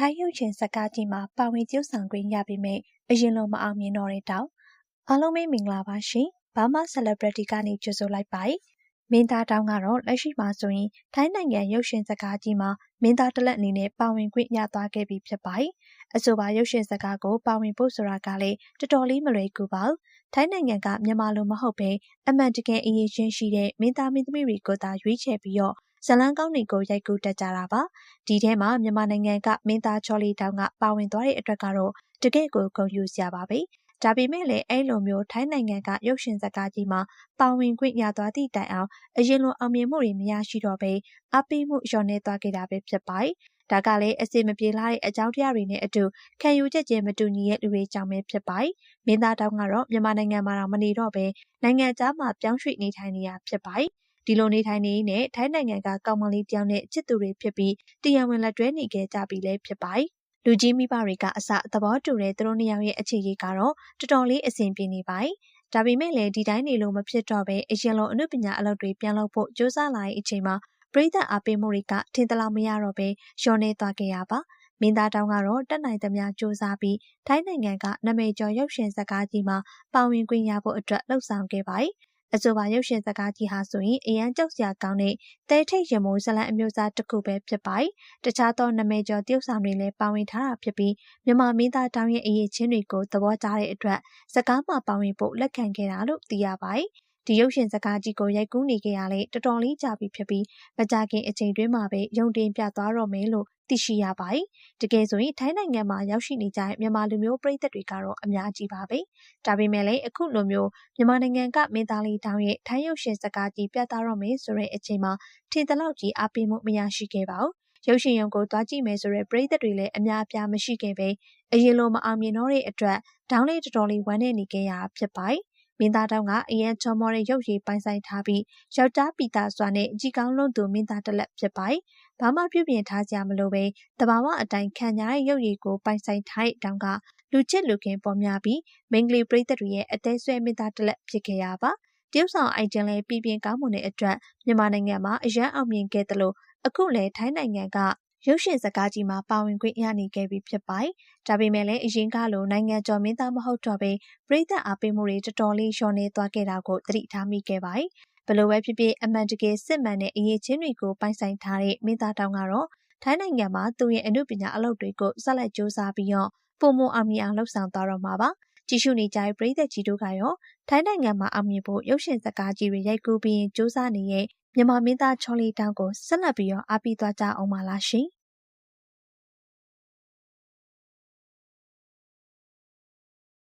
ထိုင်းရုပ်ရှင်ဇာတ်ကားကြီးမှာပါဝင်ကျူးဆောင်ခွင့်ရပေမယ့်အရင်လိုမအောင်မြင်တော့တဲ့တောင်အားလုံးပဲမင်္ဂလာပါရှင်။ဘာမှ Celebrity ကနေကြိုဆိုလိုက်ပါတယ်။မင်းသားတောင်ကတော့လက်ရှိမှာဆိုရင်ထိုင်းနိုင်ငံရုပ်ရှင်ဇာတ်ကားကြီးမှာမင်းသားတစ်လက်အနေနဲ့ပါဝင်ခွင့်ရသွားခဲ့ပြီဖြစ်ပါတယ်။အဆိုပါရုပ်ရှင်ဇာတ်ကားကိုပါဝင်ဖို့ဆိုတာကလည်းတော်တော်လေးမလွယ်ကူပါဘူး။ထိုင်းနိုင်ငံကမြန်မာလိုမဟုတ်ဘဲအမှန်တကယ်အရေးချင်းရှိတဲ့မင်းသားမင်းသမီးတွေကိုသာရွေးချယ်ပြီးတော့ ဇလန်းကောင်းတွေကိုရိုက်ကူးတတ်ကြတာပါ။ဒီထဲမှာမြန်မာနိုင်ငံကမင်းသားချောလီတောင်ကပါဝင်သွားတဲ့အတွက်ကတော့တကယ့်ကိုဂုဏ်ယူစရာပါပဲ။ဒါပေမဲ့လည်းအဲ့လိုမျိုးထိုင်းနိုင်ငံကရုပ်ရှင်ဇာတ်ကားကြီးမှာပါဝင်ခွင့်ရသွားသည့်တိုင်အောင်အရင်လိုအောင်မြင်မှုတွေမရရှိတော့ဘဲအပိမှုလျော့နေသွားခဲ့တာပဲဖြစ်ပါတယ်။ဒါကလည်းအစီမပြေလာတဲ့အကြောင်းတရားတွေနဲ့အတူခံယူချက်ချင်းမတူညီတဲ့လူတွေကြောင့်ပဲဖြစ်ပါတယ်။မင်းသားတောင်ကတော့မြန်မာနိုင်ငံမှာတော့မနေတော့ဘဲနိုင်ငံခြားမှာပြောင်းရွှေ့နေထိုင်နေတာဖြစ်ပါတယ်။ ဒီလိုနေထိုင်နေနဲ့ထိုင်းနိုင်ငံကကောင်မလေးတယောက်နဲ့ချစ်သူတွေဖြစ်ပြီးတရားဝင်လက်တွဲနေခဲ့ကြပြီလည်းဖြစ်ပါတယ်။လူကြီးမိဘတွေကအစသဘောတူတဲ့သူတို့နှစ်ယောက်ရဲ့အခြေအနေကတော့တော်တော်လေးအဆင်ပြေနေပါတယ်။ဒါပေမဲ့လည်းဒီတိုင်းနေလို့မဖြစ်တော့ဘဲအရင်လိုအမှုပညာအလုပ်တွေပြန်လုပ်ဖို့ကြိုးစားလာတဲ့အချိန်မှာပရိသတ်အားပေးမှုတွေကထင်သလောက်မရတော့ဘဲလျှော့နေသွားခဲ့ရပါမင်းသားတောင်ကတော့တက်နိုင်သမျှစူးစမ်းပြီးထိုင်းနိုင်ငံကနာမည်ကျော်ရုပ်ရှင်ဇာတ်ကားကြီးမှာပါဝင်ခွင့်ရဖို့အတွက်လှုံ့ဆော်ခဲ့ပါတယ်။ အဆိုပါရုပ်ရှင်ဇာတ်ကားကြီးဟာဆိုရင်အရန်ကြောက်စရာကောင်းတဲ့တဲထိတ်ရမိုးဇလန်အမျိုးသားတစ်ခုပဲဖြစ်ပါတယ်။တခြားသောနာမည်ကျော်တရုပ်ဆောင်တွေလည်းပါဝင်ထားတာဖြစ်ပြီးမြန်မာမင်းသားတောင်ရဲ့အရေးချင်းတွေကိုသဘောကျတဲ့အတွက်ဇာတ်ကားမှာပါဝင်ဖို့လက်ခံခဲ့တာလို့သိရပါတယ်။ ဒီရုပ်ရှင်ဇာတ်ကားကြီးကိုရိုက်ကူးနေခဲ့ရလဲတော်တော်လေးကြာပြီဖြစ်ပြီးမကြခင်အချိန်တွင်းမှာပဲရုံတင်ပြသွားတော့မယ်လို့သိရှိရပါတယ်။တကယ်ဆိုရင်ထိုင်းနိုင်ငံမှာရောက်ရှိနေကြတဲ့မြန်မာလူမျိုးပရိသတ်တွေကတော့အများကြီးပါပဲ။ဒါပေမဲ့လည်းအခုလိုမျိုးမြန်မာနိုင်ငံကမင်းသားလေးတောင်ရဲ့ထိုင်းရုပ်ရှင်ဇာတ်ကားကြီးပြသတော့မယ်ဆိုတဲ့အချိန်မှာထင်သလောက်ကြီးအားပေးမှုမရရှိခဲ့ပါဘူး။ရုပ်ရှင်ရုံကိုသွားကြည့်မယ်ဆိုတဲ့ပရိသတ်တွေလည်းအများအပြားမရှိခဲ့ပဲအရင်လိုမအောင်မြင်တော့တဲ့အတွက်ဒေါင်းလေးတော်တော်လေးဝမ်းနေနေခဲ့ရဖြစ်ပါတယ်။ မင်းသားတောင်ကအရန်ချောမောတဲ့ရုပ်ရည်ပိုင်ဆိုင်ထားပြီးယောက်ျားပီတာစွာနဲ့အကြည့်ကောင်းလွန်းသူမင်းသားတစ်လက်ဖြစ်ပါတယ်။ဘာမှပြုပြင်ထားကြမလို့ပဲတဘာဝအတိုင်းခံရတဲ့ရုပ်ရည်ကိုပိုင်ဆိုင်ထားတဲ့တောင်ကလူချစ်လူခင်ပေါ်များပြီးမင်္ဂလိပရိသတ်တွေရဲ့အသေးဆွဲမင်းသားတစ်လက်ဖြစ်ခဲ့ရပါတရုတ်ဆောင်အိုက်တင်လည်းပြည်ပြင်းကောင်းမွန်တဲ့အတွက်မြန်မာနိုင်ငံမှာအရန်အောင်မြင်ခဲ့တယ်လို့အခုလည်းထိုင်းနိုင်ငံက ရုပ်ရှင်ဇာတ်ကားကြီးမှာပါဝင်ခွင့်ရနေခဲ့ပြီဖြစ်ပါတယ်။ဒါပေမဲ့လည်းအရင်ကလိုနိုင်ငံကျော်မင်းသားမဟုတ်တော့ဘဲပရိသတ်အားပေးမှုတွေတော်တော်လေးလျော့နေသွားခဲ့တာကိုသတိထားမိခဲ့ပါတယ်။ဘလို့ပဲဖြစ်ဖြစ်အမှန်တကယ်စစ်မှန်တဲ့အရေးချင်းတွေကိုပိုင်ဆိုင်ထားတဲ့မင်းသားတောင်ကတော့ထိုင်းနိုင်ငံမှာသူ့ရဲ့အမှုပညာအလုပ်တွေကိုဆက်လက်စူးစမ်းပြီးတော့ပုံမအောင်မြင်အောင်လှုပ်ဆောင်သွားတော့မှာပါ။ကြည့်ရှုနေကြတဲ့ပရိသတ်ကြီးတို့ကရောထိုင်းနိုင်ငံမှာအောင်မြင်ဖို့ရုပ်ရှင်ဇာတ်ကားကြီးတွေရိုက်ကူးပြီးစူးစမ်းနေတဲ့ မြန်မာမင်းသားချော်လီတောင်ကိုဆက်လက်ပြီးတော့အားပေးသွားကြအောင်ပါလားရှင်။